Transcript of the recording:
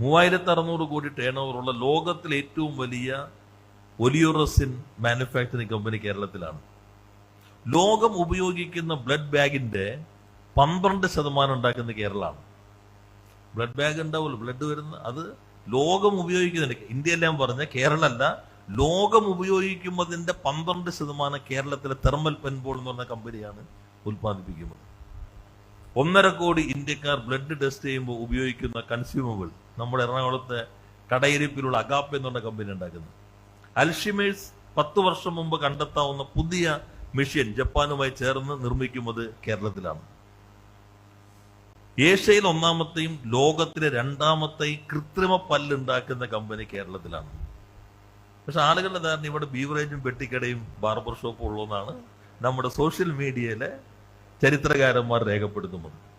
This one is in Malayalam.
മൂവായിരത്തി അറുന്നൂറ് കോടി ടേൺ ഉള്ള ലോകത്തിലെ ഏറ്റവും വലിയ ഒലിയോറസിൻ മാനുഫാക്ചറിങ് കമ്പനി കേരളത്തിലാണ്. ലോകം ഉപയോഗിക്കുന്ന ബ്ലഡ് ബാഗിന്റെ പന്ത്രണ്ട് ശതമാനം ഉണ്ടാക്കുന്ന കേരളമാണ്. ബ്ലഡ് ബാഗ് ഉണ്ടാവുമല്ലോ ബ്ലഡ് വരുന്ന അത് ലോകം ഉപയോഗിക്കുന്നുണ്ട് ഇന്ത്യ എല്ലാം പറഞ്ഞ കേരളമല്ല ലോകം ഉപയോഗിക്കുന്നതിന്റെ പന്ത്രണ്ട് ശതമാനം കേരളത്തിലെ തെർമൽ പെൻബോൾ എന്ന് പറഞ്ഞ കമ്പനിയാണ് ഉൽപ്പാദിപ്പിക്കുന്നത്. ഒന്നര കോടി ഇന്ത്യക്കാർ ബ്ലഡ് ടെസ്റ്റ് ചെയ്യുമ്പോൾ ഉപയോഗിക്കുന്ന കൺസ്യൂമബിൾ നമ്മുടെ എറണാകുളത്തെ കടയിരിപ്പിലുള്ള അഗാപ്പ് എന്ന് പറഞ്ഞ കമ്പനി ഉണ്ടാക്കുന്നത് അൽഷിമേഴ്സ് പത്ത് വർഷം മുമ്പ് കണ്ടെത്താവുന്ന പുതിയ മെഷീൻ ജപ്പാനുമായി ചേർന്ന് നിർമ്മിക്കുന്നത് കേരളത്തിലാണ്. ഏഷ്യയിൽ ഒന്നാമത്തെയും ലോകത്തിലെ രണ്ടാമത്തെയും കൃത്രിമ പല്ലുണ്ടാക്കുന്ന കമ്പനി കേരളത്തിലാണ്. പക്ഷെ ആളുകളുടെ ധാരണ ഇവിടെ ബീവറേജും പെട്ടിക്കടയും ബാർബർ ഷോപ്പും ഉള്ളതെന്നാണ് നമ്മുടെ സോഷ്യൽ മീഡിയയിലെ ചരിത്രകാരന്മാർ രേഖപ്പെടുത്തുന്നത്